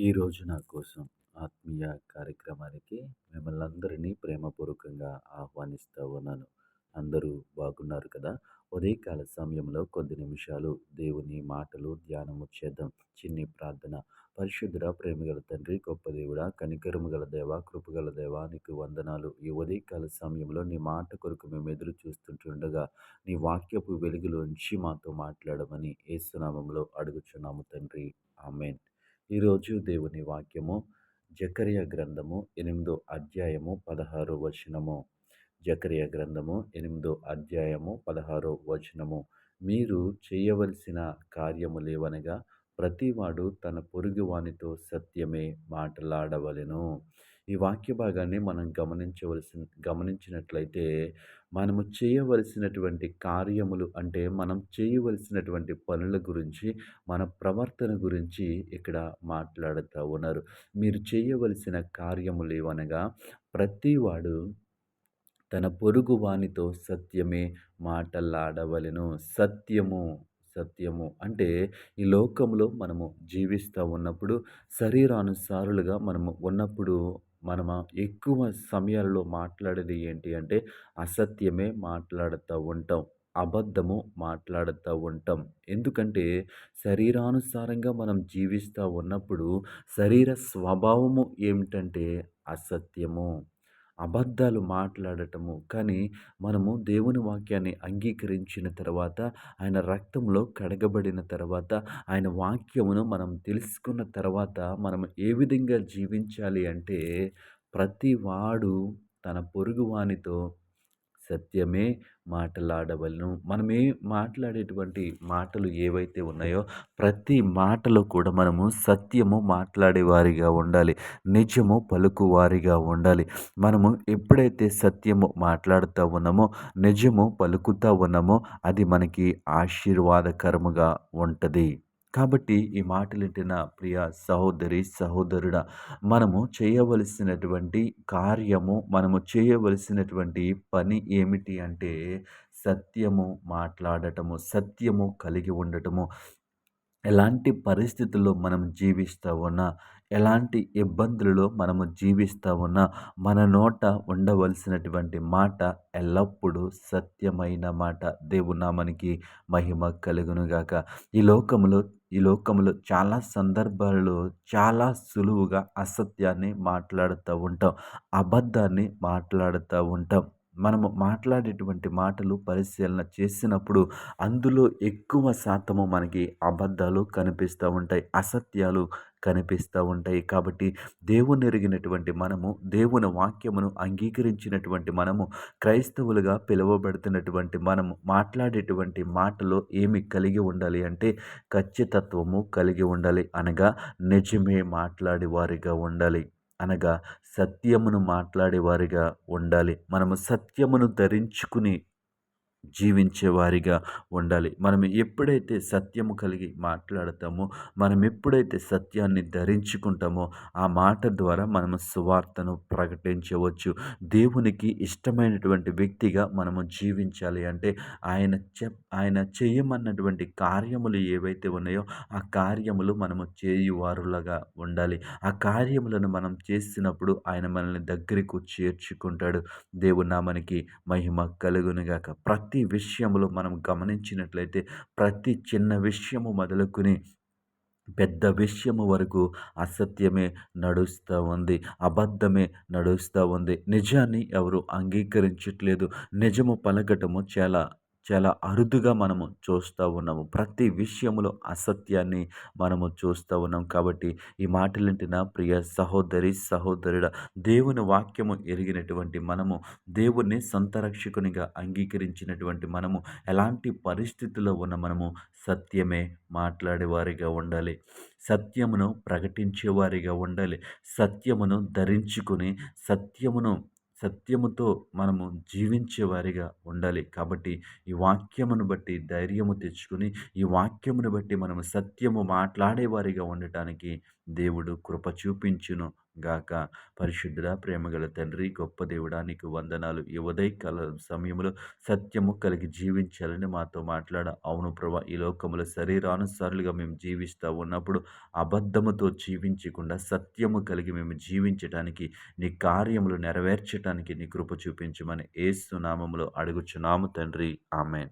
ఈరోజు నా కోసం ఆత్మీయ కార్యక్రమానికి మిమ్మల్ని అందరినీ ప్రేమపూర్వకంగా ఆహ్వానిస్తూ ఉన్నాను. అందరూ బాగున్నారు కదా? ఉదయకాల సమయంలో కొద్ది నిమిషాలు దేవుని మాటలు ధ్యానము చేద్దాం. చిన్ని ప్రార్థన. పరిశుద్ధుడ ప్రేమగల తండ్రి గొప్ప దేవుడ కనికరము గల దేవ కృపగల దేవ నీకు వందనాలు. ఈ ఉదయకాల సమయంలో నీ మాట కొరకు మేము ఎదురు చూస్తుంటుండగా నీ వాక్యపు వెలుగులోంచి మాతో మాట్లాడమని ఏసునామంలో అడుగుచున్నాము తండ్రి. ఆమెన్. ఈరోజు దేవుని వాక్యము జకర్య గ్రంథము ఎనిమిదో అధ్యాయము పదహారో వచనము. జకర్య గ్రంథము ఎనిమిదో అధ్యాయము పదహారో వచనము. మీరు చేయవలసిన కార్యము లేవనగా ప్రతివాడు తన పొరుగువానితో సత్యమే మాట్లాడవలెను. ఈ వాక్య భాగాన్ని మనం గమనించవలసి గమనించినట్లయితే మనము చేయవలసినటువంటి కార్యములు అంటే మనం చేయవలసినటువంటి పనుల గురించి మన ప్రవర్తన గురించి ఇక్కడ మాట్లాడుతూ ఉన్నారు. మీరు చేయవలసిన కార్యములు ఏవనగా ప్రతివాడు తన పొరుగు వానితో సత్యమే మాటలాడవలను. సత్యము సత్యము. అంటే ఈ లోకంలో మనము జీవిస్తూ ఉన్నప్పుడు శరీరానుసారులుగా మనము ఉన్నప్పుడు మనము ఎక్కువ సమయాల్లో మాట్లాడేది ఏంటి అంటే అసత్యమే మాట్లాడుతూ ఉంటాం అబద్ధము మాట్లాడుతూ ఉంటాం. ఎందుకంటే శరీరానుసారంగా మనం జీవిస్తూ ఉన్నప్పుడు శరీర స్వభావము ఏమిటంటే అసత్యము. అబద్ధాలు మాట్లాడటము. కానీ మనము దేవుని వాక్యాన్ని అంగీకరించిన తర్వాత ఆయన రక్తంలో కడగబడిన తర్వాత ఆయన వాక్యమును మనం తెలుసుకున్న తర్వాత మనం ఏ విధంగా జీవించాలి అంటే ప్రతి వాడు తన పొరుగువానితో సత్యమే మాట్లాడవలను. మనమే మాట్లాడేటువంటి మాటలు ఏవైతే ఉన్నాయో ప్రతి మాటలో కూడా మనము సత్యము మాట్లాడేవారిగా ఉండాలి. నిజము పలుకువారిగా ఉండాలి. మనము ఎప్పుడైతే సత్యము మాట్లాడుతూ ఉన్నామో నిజము పలుకుతూ ఉన్నామో అది మనకి ఆశీర్వాదకరముగా ఉంటుంది. కాబట్టి ఈ మాటలు వింటున్న ప్రియ సహోదరి సహోదరుడా మనము చేయవలసినటువంటి కార్యము మనము చేయవలసినటువంటి పని ఏమిటి అంటే సత్యము మాట్లాడటము సత్యము కలిగి ఉండటము. ఎలాంటి పరిస్థితుల్లో మనం జీవిస్తూ ఉన్నా ఎలాంటి ఇబ్బందులలో మనము జీవిస్తూ ఉన్నా మన నోట ఉండవలసినటువంటి మాట ఎల్లప్పుడూ సత్యమైన మాట. దేవునామనికి మహిమ కలుగునుగాక. ఈ లోకములో ఈ లోకంలో చాలా సందర్భాలలో చాలా సులువుగా అసత్యాన్ని మాట్లాడుతూ ఉంటాం. అబద్ధాన్ని మాట్లాడుతూ ఉంటాం. మనము మాట్లాడేటువంటి మాటలు పరిశీలన చేసినప్పుడు అందులో ఎక్కువ శాతము మనకి అబద్ధాలు కనిపిస్తూ ఉంటాయి అసత్యాలు కనిపిస్తూ ఉంటాయి. కాబట్టి దేవుని ఎరిగినటువంటి మనము దేవుని వాక్యమును అంగీకరించినటువంటి మనము క్రైస్తవులుగా పిలువబడుతున్నటువంటి మనము మాట్లాడేటువంటి మాటలో ఏమి కలిగి ఉండాలి అంటే ఖచ్చితత్వము కలిగి ఉండాలి అనగా నిజమే మాట్లాడేవారిగా ఉండాలి. అనగా సత్యమును మాట్లాడేవారిగా ఉండాలి. మనము సత్యమును ధరించుకుని జీవించేవారిగా ఉండాలి. మనం ఎప్పుడైతే సత్యము కలిగి మాట్లాడతామో మనం ఎప్పుడైతే సత్యాన్ని ధరించుకుంటామో ఆ మాట ద్వారా మనము సువార్తను ప్రకటించవచ్చు. దేవునికి ఇష్టమైనటువంటి వ్యక్తిగా మనము జీవించాలి అంటే ఆయన చెప్ ఆయన చేయమన్నటువంటి కార్యములు ఏవైతే ఉన్నాయో ఆ కార్యములు మనము చేయువారులాగా ఉండాలి. ఆ కార్యములను మనం చేసినప్పుడు ఆయన మనల్ని దగ్గరకు చేర్చుకుంటాడు. దేవునామనికి మహిమ కలుగునుగాక. ప్రతి ప్రతి విషయంలో మనం గమనించినట్లయితే ప్రతి చిన్న విషయము మొదలుకొని పెద్ద విషయము వరకు అసత్యమే నడుస్తూ ఉంది అబద్ధమే నడుస్తూ ఉంది. నిజాన్ని ఎవరు అంగీకరించట్లేదు. నిజము పలకటము చాలా చాలా అరుదుగా మనము చూస్తూ ఉన్నాము. ప్రతి విషయంలో అసత్యాన్ని మనము చూస్తూ ఉన్నాం. కాబట్టి ఈ మాటలంటిన ప్రియ సహోదరి సహోదరుడ దేవుని వాక్యము ఎరిగినటువంటి మనము దేవుణ్ణి సొంత రక్షకునిగా అంగీకరించినటువంటి మనము ఎలాంటి పరిస్థితుల్లో ఉన్న మనము సత్యమే మాట్లాడేవారిగా ఉండాలి. సత్యమును ప్రకటించేవారిగా ఉండాలి. సత్యమును ధరించుకుని సత్యమును సత్యముతో మనము జీవించేవారిగా ఉండాలి. కాబట్టి ఈ వాక్యమును బట్టి ధైర్యము తెచ్చుకుని ఈ వాక్యమును బట్టి మనము సత్యము మాట్లాడేవారిగా ఉండటానికి దేవుడు కృప చూపించును. గాక పరిశుద్ధుడా ప్రేమగల తండ్రి గొప్ప దేవుడా నీకు వందనాలు. ఈ ఉదయకాల సమయంలో సత్యము కలిగి జీవించాలని మాతో మాట్లాడ. అవును ప్రభా ఈ లోకములో శరీరానుసారులుగా మేము జీవిస్తూ ఉన్నప్పుడు అబద్ధముతో జీవించకుండా సత్యము కలిగి మేము జీవించటానికి నీ కార్యములు నెరవేర్చటానికి నీ కృప చూపించమని ఏసునామములో అడుగుచున్నాము తండ్రి. ఆమెన్.